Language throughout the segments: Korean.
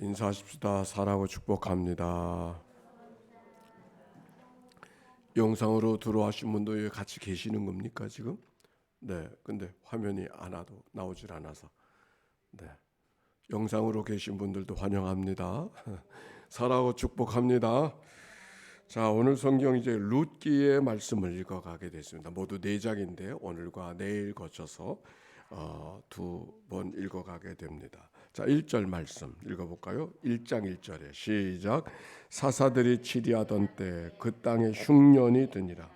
인사하십시다. 사랑하고 축복합니다. 영상으로 들어와신 분도 같이 계시는 겁니까 지금? 네. 근데 화면이 하나도 나오질 않아서. 네. 영상으로 계신 분들도 환영합니다. 사랑하고 축복합니다. 자, 오늘 성경 이제 룻기의 말씀을 읽어 가게 됐습니다. 모두 네 장인데 오늘과 내일 거쳐서 어, 두번 읽어가게 됩니다. 자, 1절 말씀 읽어볼까요? 1장 1절에 시작. 사사들이 치리하던 때 그 땅에 흉년이 드니라.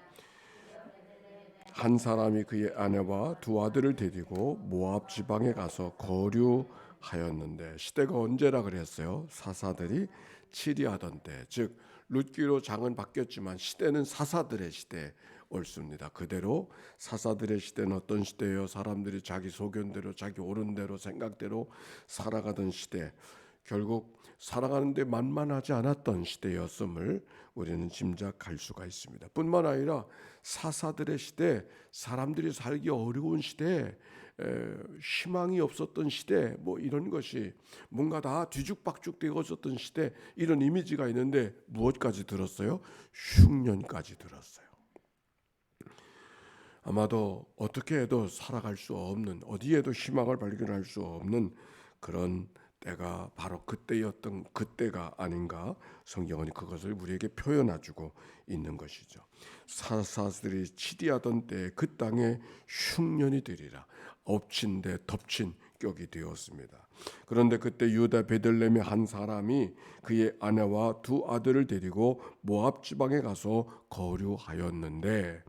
한 사람이 그의 아내와 두 아들을 데리고 모압 지방에 가서 거류하였는데 시대가 언제라 그랬어요? 사사들이 치리하던 때, 즉 룻기로 장은 바뀌었지만 시대는 사사들의 시대 옳습니다. 그대로 사사들의 시대는 어떤 시대예요? 사람들이 자기 소견대로 자기 옳은 대로 생각대로 살아가던 시대. 결국 살아가는데 만만하지 않았던 시대였음을 우리는 짐작할 수가 있습니다. 뿐만 아니라 사사들의 시대, 사람들이 살기 어려운 시대, 에, 희망이 없었던 시대, 뭐 이런 것이 뭔가 다 뒤죽박죽 되어졌던 시대 이런 이미지가 있는데 무엇까지 들었어요? 흉년까지 들었어요. 아마도 어떻게 해도 살아갈 수 없는 어디에도 희망을 발견할 수 없는 그런 때가 바로 그때였던 그때가 아닌가 성경은 그것을 우리에게 표현해주고 있는 것이죠. 사사들이 치리하던 때그 땅에 흉년이 되리라 엎친 데 덮친 격이 되었습니다. 그런데 그때 유다 베들레헴의 한 사람이 그의 아내와 두 아들을 데리고 모압 지방에 가서 거류하였는데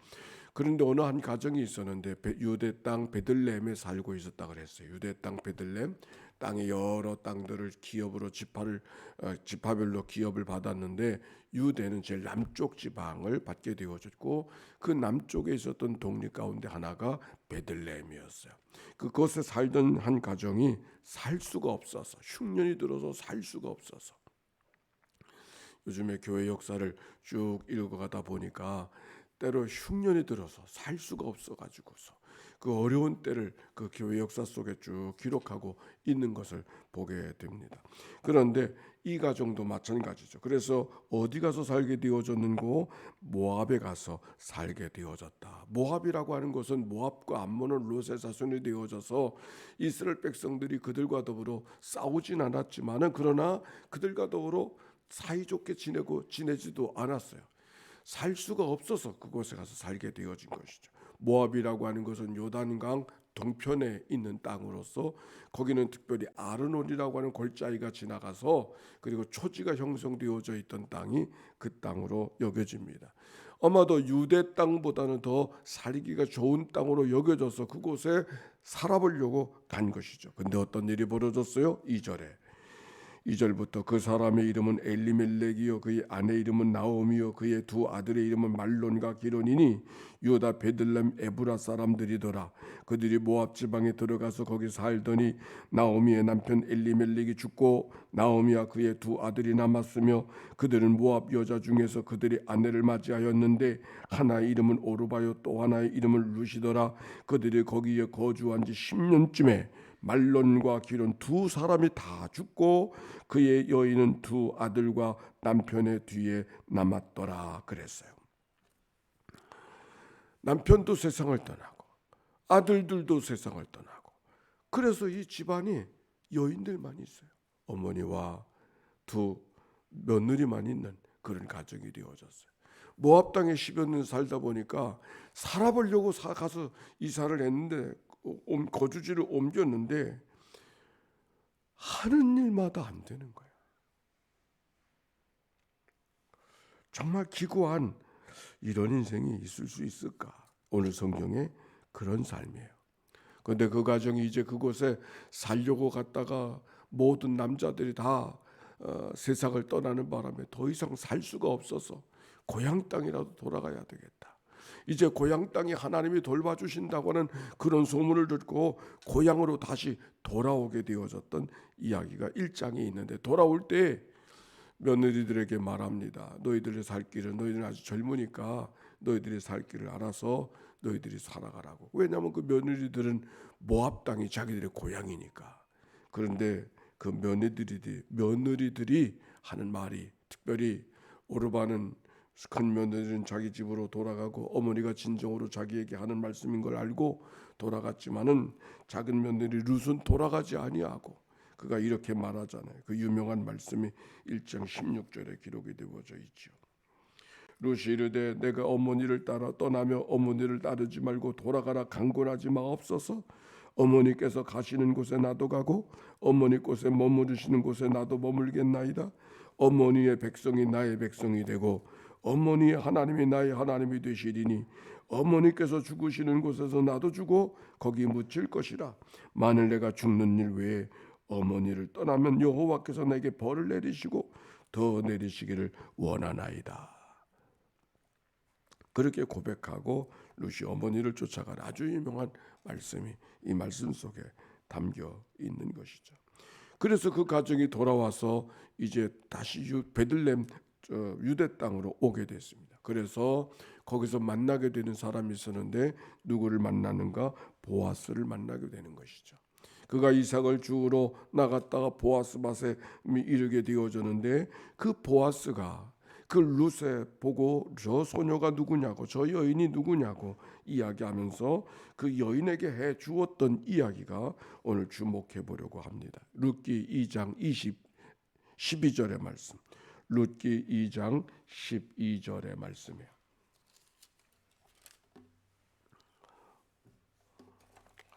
그런데 어느 한 가정이 있었는데 유대 땅 베들레헴에 살고 있었다 그랬어요. 유대 땅 베들레헴 땅의 여러 땅들을 기업으로 지파를 어, 지파별로 기업을 받았는데 유대는 제일 남쪽 지방을 받게 되어졌고 그 남쪽에 있었던 독립 가운데 하나가 베들레헴이었어요. 그곳에 살던 한 가정이 살 수가 없어서 흉년이 들어서 살 수가 없어서 요즘에 교회 역사를 쭉 읽어가다 보니까 때로 흉년이 들어서 살 수가 없어 가지고서 그 어려운 때를 그 교회 역사 속에 쭉 기록하고 있는 것을 보게 됩니다. 그런데 이 가정도 마찬가지죠. 그래서 어디 가서 살게 되어졌는고 모압에 가서 살게 되어졌다. 모압이라고 하는 것은 모압과 암몬은 롯의 자손이 되어져서 이스라엘 백성들이 그들과 더불어 싸우진 않았지만은 그러나 그들과 더불어 사이좋게 지내고 지내지도 않았어요. 살 수가 없어서 그곳에 가서 살게 되어진 것이죠. 모압이라고 하는 것은 요단강 동편에 있는 땅으로서 거기는 특별히 아르논이라고 하는 골짜기가 지나가서 그리고 초지가 형성되어져 있던 땅이 그 땅으로 여겨집니다. 아마도 유대 땅보다는 더 살기가 좋은 땅으로 여겨져서 그곳에 살아보려고 간 것이죠. 근데 어떤 일이 벌어졌어요? 2절에 2절부터 그 사람의 이름은 엘리멜렉이요 그의 아내 이름은 나오미요 그의 두 아들의 이름은 말론과 기론이니 유다 베들렘 에브라 사람들이더라. 그들이 모압 지방에 들어가서 거기 살더니 나오미의 남편 엘리멜렉이 죽고 나오미와 그의 두 아들이 남았으며 그들은 모압 여자 중에서 그들이 아내를 맞이하였는데 하나의 이름은 오르바요 또 하나의 이름은 루시더라. 그들이 거기에 거주한 지 10년쯤에 말론과 기론 두 사람이 다 죽고 그의 여인은 두 아들과 남편의 뒤에 남았더라 그랬어요. 남편도 세상을 떠나고 아들들도 세상을 떠나고 그래서 이 집안이 여인들만 있어요. 어머니와 두 며느리만 있는 그런 가정이 되어졌어요. 모압 땅에 10여 년 살다 보니까 살아보려고 가서 이사를 했는데 거주지를 옮겼는데 하는 일마다 안 되는 거야. 정말 기구한 이런 인생이 있을 수 있을까? 오늘 성경에 그런 삶이에요. 그런데 그 가정이 이제 그곳에 살려고 갔다가 모든 남자들이 다 어, 세상을 떠나는 바람에 더 이상 살 수가 없어서 고향 땅이라도 돌아가야 되겠다. 이제 고향 땅이 하나님이 돌봐주신다고 하는 그런 소문을 듣고 고향으로 다시 돌아오게 되어졌던 이야기가 1장에 있는데 돌아올 때 며느리들에게 말합니다. 너희들의 살 길은 너희들은 아주 젊으니까 너희들이 살 길을 알아서 너희들이 살아가라고. 왜냐하면 그 며느리들은 모압 땅이 자기들의 고향이니까. 그런데 그 며느리들이 며느리들이 하는 말이 특별히 오르반은 큰 며느리는 자기 집으로 돌아가고 어머니가 진정으로 자기에게 하는 말씀인 걸 알고 돌아갔지만은 작은 며느리 룻은 돌아가지 아니하고 그가 이렇게 말하잖아요. 그 유명한 말씀이 1장 16절에 기록이 되어져 있죠. 룻이 이르되 내가 어머니를 따라 떠나며 어머니를 따르지 말고 돌아가라 강권하지 마옵소서 어머니께서 가시는 곳에 나도 가고 어머니 곳에 머무르시는 곳에 나도 머물겠나이다 어머니의 백성이 나의 백성이 되고 어머니의 하나님이 나의 하나님이 되시리니 어머니께서 죽으시는 곳에서 나도 죽고 거기 묻힐 것이라 만일 내가 죽는 일 외에 어머니를 떠나면 여호와께서 내게 벌을 내리시고 더 내리시기를 원하나이다. 그렇게 고백하고 루시 어머니를 쫓아간 아주 유명한 말씀이 이 말씀 속에 담겨 있는 것이죠. 그래서 그 가정이 돌아와서 이제 다시 유, 베들렘 저, 유대 땅으로 오게 됐습니다. 그래서 거기서 만나게 되는 사람이 있었는데 누구를 만나는가 보아스를 만나게 되는 것이죠. 그가 이삭을 주우러 나갔다가 보아스 밭에 이르게 되어졌는데 그 보아스가 그 룻에 보고 저 소녀가 누구냐고 저 여인이 누구냐고 이야기하면서 그 여인에게 해 주었던 이야기가 오늘 주목해 보려고 합니다. 룻기 2장 20 12절의 말씀. 룻기 2장 12절의 말씀이에요.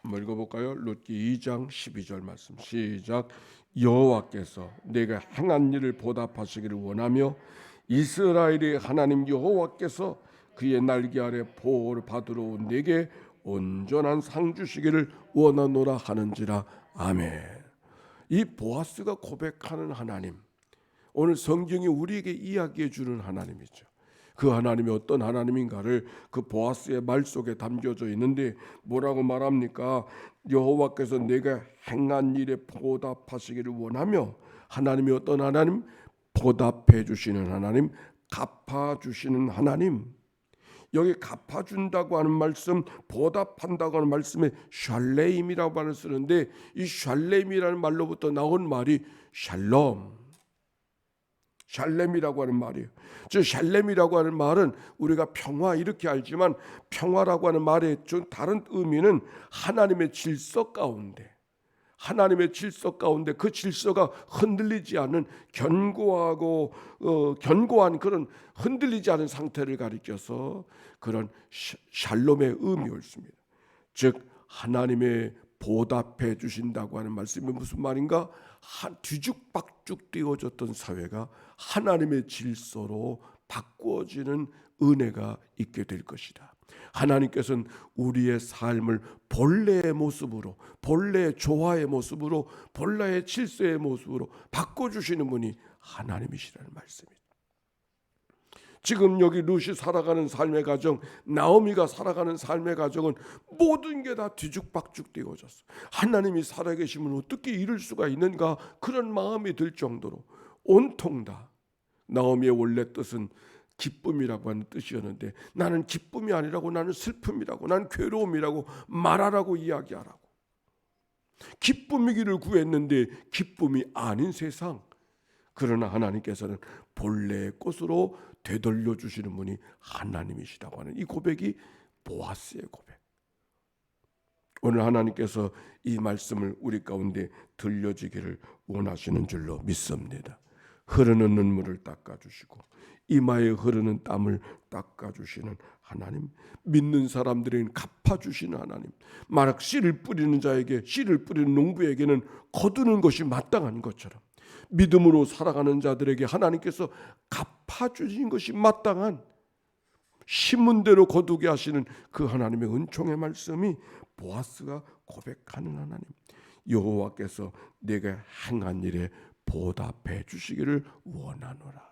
한번 읽어볼까요? 룻기 2장 12절 말씀 시작 여호와께서 내가 행한 일을 보답하시기를 원하며 이스라엘의 하나님 여호와께서 그의 날개 아래 보호를 받으러 온 내게 온전한 상 주시기를 원하노라 하는지라 아멘. 이 보아스가 고백하는 하나님 오늘 성경이 우리에게 이야기해 주는 하나님이죠. 그 하나님이 어떤 하나님인가를 그 보아스의 말 속에 담겨져 있는데 뭐라고 말합니까? 여호와께서 내가 행한 일에 보답하시기를 원하며 하나님이 어떤 하나님? 보답해 주시는 하나님, 갚아 주시는 하나님. 여기 갚아 준다고 하는 말씀, 보답한다고 하는 말씀에 샬레임이라고 말을 쓰는데 이 샬레임이라는 말로부터 나온 말이 샬롬. 샬렘이라고 하는 말이에요. 저 샬렘이라고 하는 말은 우리가 평화 이렇게 알지만 평화라고 하는 말의 좀 다른 의미는 하나님의 질서 가운데 하나님의 질서 가운데 그 질서가 흔들리지 않는 견고하고 어, 견고한 그런 흔들리지 않은 상태를 가리켜서 그런 샬롬의 의미였습니다. 즉 하나님의 보답해 주신다고 하는 말씀이 무슨 말인가? 한 뒤죽박죽 되어졌던 사회가 하나님의 질서로 바꾸어지는 은혜가 있게 될 것이다. 하나님께서는 우리의 삶을 본래의 모습으로, 본래의 조화의 모습으로, 본래의 질서의 모습으로 바꿔주시는 분이 하나님이시라는 말씀입니다. 지금 여기 루시 살아가는 삶의 가정, 나오미가 살아가는 삶의 가정은 모든 게 다 뒤죽박죽 되어졌어. 하나님이 살아계시면 어떻게 이럴 수가 있는가 그런 마음이 들 정도로 온통 다 나오미의 원래 뜻은 기쁨이라고 하는 뜻이었는데 나는 기쁨이 아니라고 나는 슬픔이라고 나는 괴로움이라고 말하라고 이야기하라고 기쁨이기를 구했는데 기쁨이 아닌 세상 그러나 하나님께서는 본래의 꽃으로 되돌려 주시는 분이 하나님이시라고 하는 이 고백이 보아스의 고백. 오늘 하나님께서 이 말씀을 우리 가운데 들려지기를 원하시는 줄로 믿습니다. 흐르는 눈물을 닦아 주시고 이마에 흐르는 땀을 닦아 주시는 하나님, 믿는 사람들에게는 갚아 주시는 하나님. 만약 씨를 뿌리는 자에게 씨를 뿌리는 농부에게는 거두는 것이 마땅한 것처럼 믿음으로 살아가는 자들에게 하나님께서 갚아 주신 것이 마땅한 신문대로 거두게 하시는 그 하나님의 은총의 말씀이 보아스가 고백하는 하나님 여호와께서 내가 행한 일에 보답해 주시기를 원하노라.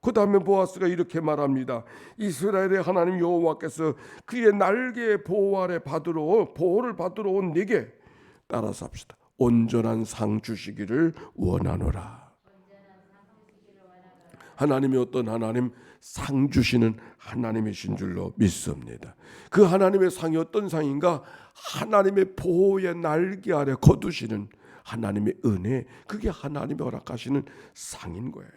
그 다음에 보아스가 이렇게 말합니다. 이스라엘의 하나님 여호와께서 그의 날개의 보호 아래 받으러 보호를 받으러 온 네게 따라서 합시다. 온전한 상 주시기를 원하노라. 하나님이 어떤 하나님 상 주시는 하나님이신 줄로 믿습니다. 그 하나님의 상이 어떤 상인가? 하나님의 보호의 날개 아래 거두시는 하나님의 은혜, 그게 하나님이 허락하시는 상인 거예요.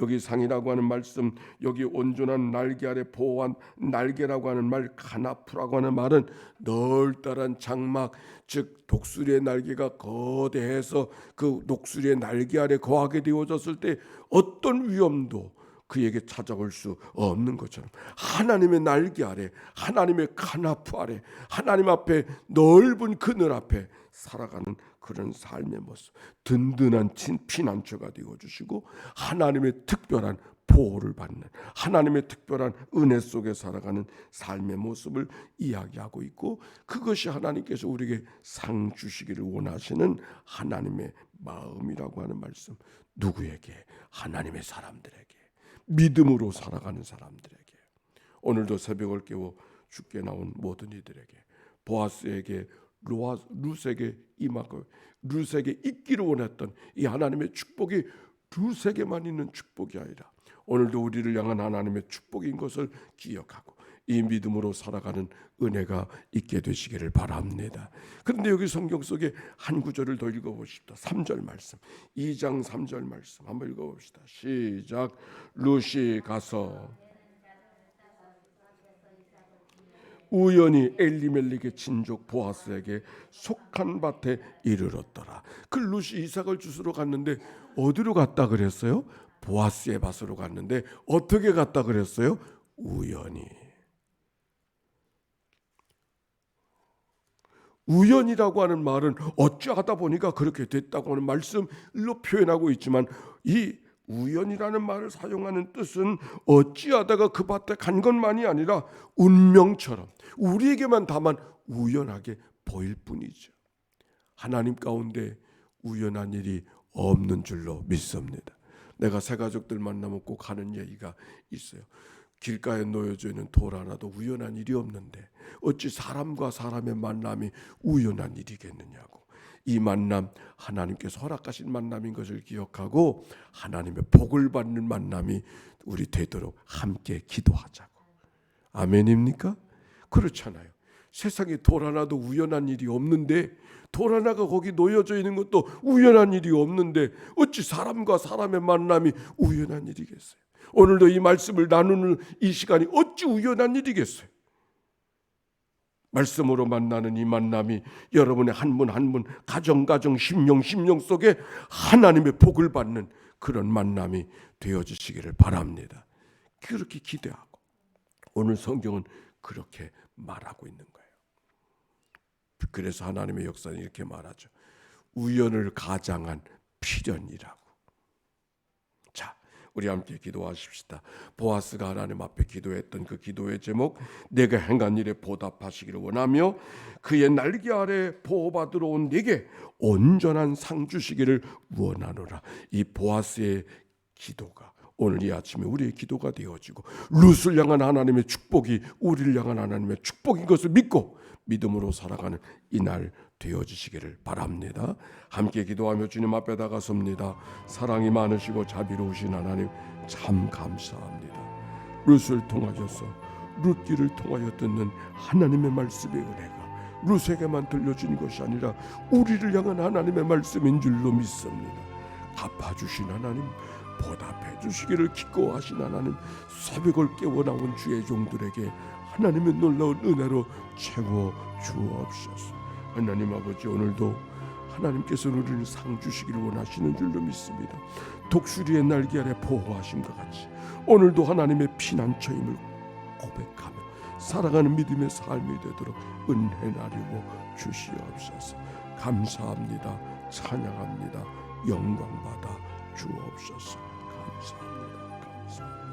여기 상이라고 하는 말씀, 여기 온전한 날개 아래 보호한 날개라고 하는 말, 카나프라고 하는 말은 널따란 장막, 즉 독수리의 날개가 거대해서 그 독수리의 날개 아래 거하게 되어졌을 때 어떤 위험도 그에게 찾아올 수 없는 것처럼 하나님의 날개 아래, 하나님의 카나프 아래, 하나님 앞에 넓은 그늘 앞에 살아가는 그런 삶의 모습, 든든한 친 피난처가 되어 주시고 하나님의 특별한 보호를 받는 하나님의 특별한 은혜 속에 살아가는 삶의 모습을 이야기하고 있고 그것이 하나님께서 우리에게 상 주시기를 원하시는 하나님의 마음이라고 하는 말씀 누구에게? 하나님의 사람들에게 믿음으로 살아가는 사람들에게 오늘도 새벽을 깨워 죽게 나온 모든 이들에게 보아스에게 로아 루스에게 임하고 루스에게 있기를 원했던 이 하나님의 축복이 루스에게만 있는 축복이 아니라 오늘도 우리를 향한 하나님의 축복인 것을 기억하고 이 믿음으로 살아가는 은혜가 있게 되시기를 바랍니다. 그런데 여기 성경 속에 한 구절을 더 읽어보십시다. 3절 말씀, 2장 3절 말씀 한번 읽어봅시다. 시작. 루시 가서 우연히 엘리멜릭의 친족 보아스에게 속한 밭에 이르렀더라. 그 루시 이삭을 주스러 갔는데 어디로 갔다 그랬어요? 보아스의 밭으로 갔는데 어떻게 갔다 그랬어요? 우연히. 우연이라고 하는 말은 어찌하다 보니까 그렇게 됐다고 하는 말씀로 표현하고 있지만 이 우연이라는 말을 사용하는 뜻은 어찌하다가 그 밭에 간 것만이 아니라 운명처럼 우리에게만 다만 우연하게 보일 뿐이죠. 하나님 가운데 우연한 일이 없는 줄로 믿습니다. 내가 새 가족들 만나면 꼭 하는 얘기가 있어요. 길가에 놓여져 있는 돌 하나도 우연한 일이 없는데 어찌 사람과 사람의 만남이 우연한 일이겠느냐고. 이 만남 하나님께서 허락하신 만남인 것을 기억하고 하나님의 복을 받는 만남이 우리 되도록 함께 기도하자고. 아멘입니까? 그렇잖아요. 세상에 돌 하나도 우연한 일이 없는데 돌 하나가 거기 놓여져 있는 것도 우연한 일이 없는데 어찌 사람과 사람의 만남이 우연한 일이겠어요? 오늘도 이 말씀을 나누는 이 시간이 어찌 우연한 일이겠어요? 말씀으로 만나는 이 만남이 여러분의 한 분 한 분 가정 가정 심령 심령 속에 하나님의 복을 받는 그런 만남이 되어지시기를 바랍니다. 그렇게 기대하고 오늘 성경은 그렇게 말하고 있는 거예요. 그래서 하나님의 역사는 이렇게 말하죠. 우연을 가장한 필연이라고. 자, 우리 함께 기도하십시다. 보아스가 하나님 앞에 기도했던 그 기도의 제목, 내가 행한 일에 보답하시기를 원하며 그의 날개 아래 보호받으러 온 내게 온전한 상 주시기를 원하노라. 이 보아스의 기도가 오늘 이 아침에 우리의 기도가 되어지고 룻을 향한 하나님의 축복이 우리를 향한 하나님의 축복인 것을 믿고 믿음으로 살아가는 이날 되어지시기를 바랍니다. 함께 기도하며 주님 앞에 다가섭니다. 사랑이 많으시고 자비로우신 하나님 참 감사합니다. 룻을 통하여서 룻기를 통하여 듣는 하나님의 말씀의 은혜가 룻에게만 들려진 것이 아니라 우리를 향한 하나님의 말씀인 줄로 믿습니다. 갚아주신 하나님 보답해 주시기를 기꺼워하신 하나님 새벽을 깨워 나온 주의 종들에게 하나님의 놀라운 은혜로 채워 주옵소서. 하나님 아버지 오늘도 하나님께서 우리를 상 주시기를 원하시는 줄로 믿습니다. 독수리의 날개 아래 보호하심과 같이 오늘도 하나님의 피난처임을 고백하며 살아가는 믿음의 삶이 되도록 은혜 나리고 주시옵소서. 감사합니다. 찬양합니다. 영광 받아 주옵소서. 감사합니다. 감사합니다.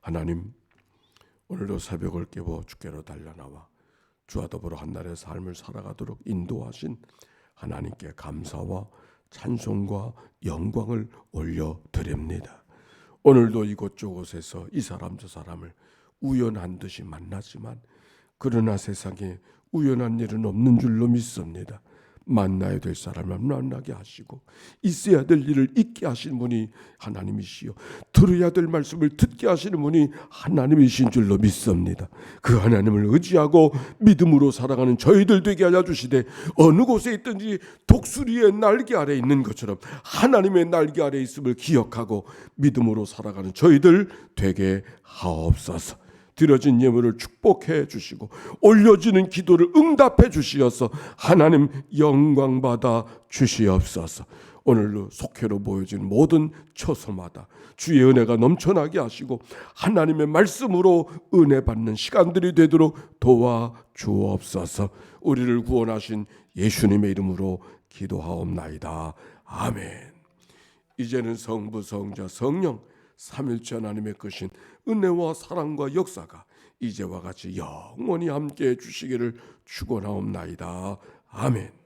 하나님 오늘도 새벽을 깨워 주께로 달려나와 주와 더불어 한날의 삶을 살아가도록 인도하신 하나님께 감사와 찬송과 영광을 올려 드립니다. 오늘도 이곳저곳에서 이 사람 저 사람을 우연한 듯이 만나지만 그러나 세상에 우연한 일은 없는 줄로 믿습니다. 만나야 될 사람을 만나게 하시고 있어야 될 일을 있게 하시는 분이 하나님이시요 들어야 될 말씀을 듣게 하시는 분이 하나님이신 줄로 믿습니다. 그 하나님을 의지하고 믿음으로 살아가는 저희들 되게 하여 주시되 어느 곳에 있든지 독수리의 날개 아래 있는 것처럼 하나님의 날개 아래 있음을 기억하고 믿음으로 살아가는 저희들 되게 하옵소서. 드려진 예물을 축복해 주시고 올려지는 기도를 응답해 주시어서 하나님 영광 받아 주시옵소서. 오늘 속회로 모여진 모든 처소마다 주의 은혜가 넘쳐나게 하시고 하나님의 말씀으로 은혜 받는 시간들이 되도록 도와 주옵소서. 우리를 구원하신 예수님의 이름으로 기도하옵나이다. 아멘. 이제는 성부 성자 성령 삼일째 하나님의 것인 은혜와 사랑과 역사가 이제와 같이 영원히 함께 해 주시기를 축원하옵나이다. 아멘.